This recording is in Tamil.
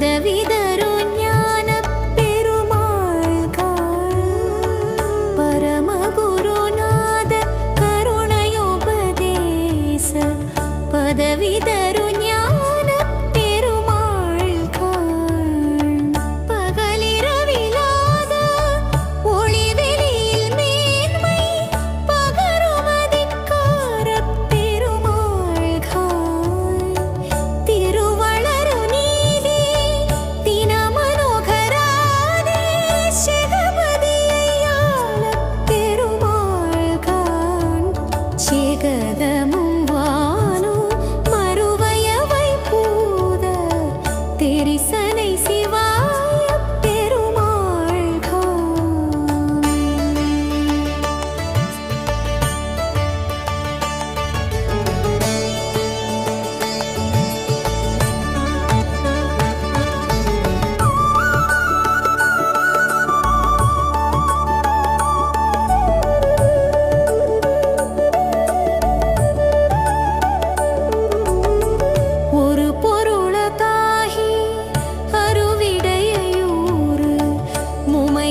பதவிதரு ஞான பெருமாள்கள் பரமகுருநாத கருணையோபதேச பதவிதரு சிகதமும் வானும் மறுவயவை பூத